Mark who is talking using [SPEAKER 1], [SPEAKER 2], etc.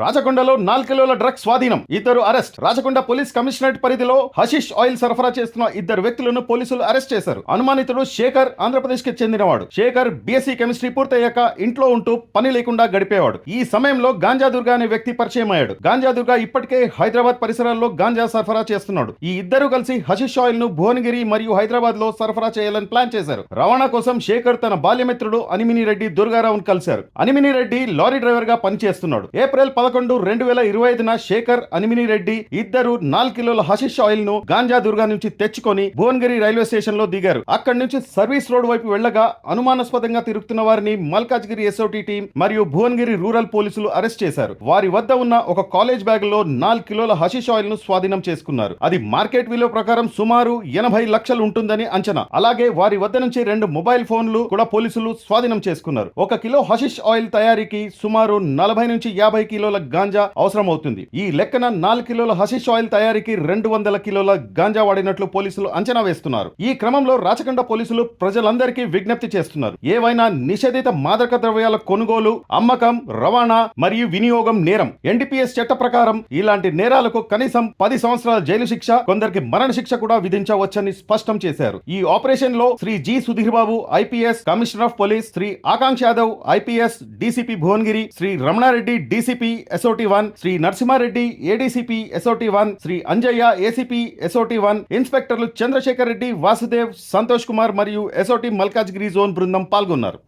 [SPEAKER 1] రాచకొండలో నాలుగు కిలోల డ్రగ్స్ స్వాధీనం. ఇద్దరు అరెస్ట్. రాచకొండ పోలీస్ కమిషనరేట్ పరిధిలో హషిష్ ఆయిల్ సరఫరా చేస్తున్న ఇద్దరు వ్యక్తులను పోలీసులు అరెస్ట్ చేశారు. అనుమానితుడు శేఖర్ ఆంధ్రప్రదేశ్కి చెందినవాడు. శేఖర్ బీఎస్సీ కెమిస్ట్రీ పూర్తయ్యాక ఇంట్లో ఉంటూ పని లేకుండా గడిపేవాడు. ఈ సమయంలో గాంజా దుర్గా అనే వ్యక్తి పరిచయం అయ్యాడు. గాంజా దుర్గా ఇప్పటికే హైదరాబాద్ పరిసరాల్లో గాంజా సరఫరా చేస్తున్నాడు. ఈ ఇద్దరు కలిసి హషిష్ ఆయిల్ను భువనగిరి మరియు హైదరాబాద్లో సరఫరా చేయాలని ప్లాన్ చేశారు. రవాణా కోసం శేఖర్ తన బాల్యమిత్రుడు అనిమిని రెడ్డి దుర్గారావును కలిశారు. అనిమిని రెడ్డి లారీ డ్రైవర్గా పనిచేస్తున్నాడు. ఏప్రిల్ పదకొండు రెండు వేల ఇరవై ఐదున శేఖర్ అనిమిని రెడ్డి ఇద్దరు నాలుగు కిలోల హషిష్ ఆయిల్ను గాంజా దుర్గా నుంచి తెచ్చుకొని భువనగిరి రైల్వే స్టేషన్లో దిగారు. అక్కడి నుంచి సర్వీస్ రోడ్ వైపు వెళ్ళగా అనుమానాస్పదంగా తిరుగుతున్న వారిని మల్కాజ్గిరి ఎస్ఓటి టీం మరియు భువనగిరి రూరల్ పోలీసులు అరెస్ట్ చేశారు. వారి వద్ద ఉన్న ఒక కాలేజ్ బ్యాగ్లో నాలుగు కిలోల హషిష్ ఆయిల్ను స్వాధీనం చేసుకున్నారు. అది మార్కెట్ విలువ ప్రకారం సుమారు ఎనభై లక్షలు ఉంటుందని అంచనా. అలాగే వారి వద్ద నుంచి రెండు మొబైల్ ఫోన్లు కూడా పోలీసులు స్వాధీనం చేసుకున్నారు. ఒక కిలో హషిష్ ఆయిల్ తయారీకి సుమారు నలభై నుంచి యాభై కిలోల గాంజా అవసరం అవుతుంది ఈ లెక్కన నాలుగు కిలోల హషిష్ ఆయిల్ తయారీకి రెండు వందల కిలోల గాంజా వాడినట్లు పోలీసులు అంచనా వేస్తున్నారు. ఈ క్రమంలో రాచకొండ పోలీసులు ప్రజలందరికీ విజ్ఞప్తి చేస్తున్నారు. ఏవైనా నిషేధిత మాదక ద్రవ్యాల కొనుగోలు అమ్మకం రవాణా మరియు వినియోగం నేరం ఎన్డీపీఎస్ చట్ట ప్రకారం ఇలాంటి నేరాలకు కనీసం పది సంవత్సరాల జైలు శిక్ష కొందరికి మరణ శిక్ష కూడా విధించవచ్చని స్పష్టం చేశారు. ఈ ఆపరేషన్లో Shri G Sudheer Babu IPS commissioner of police Shri Akanksha Yadav IPS DCP Bhuvanagiri Shri Ramana Reddy DCP SOT one Shri Narasimha Reddy ADCP SOT one Shri Anjaiah ACP SOT one ఇన్స్పెక్టర్లు Chandrasekhar Reddy Vasudev Santosh Kumar మరియు SOT Malkajgiri zone బృందం పాల్గొన్నారు.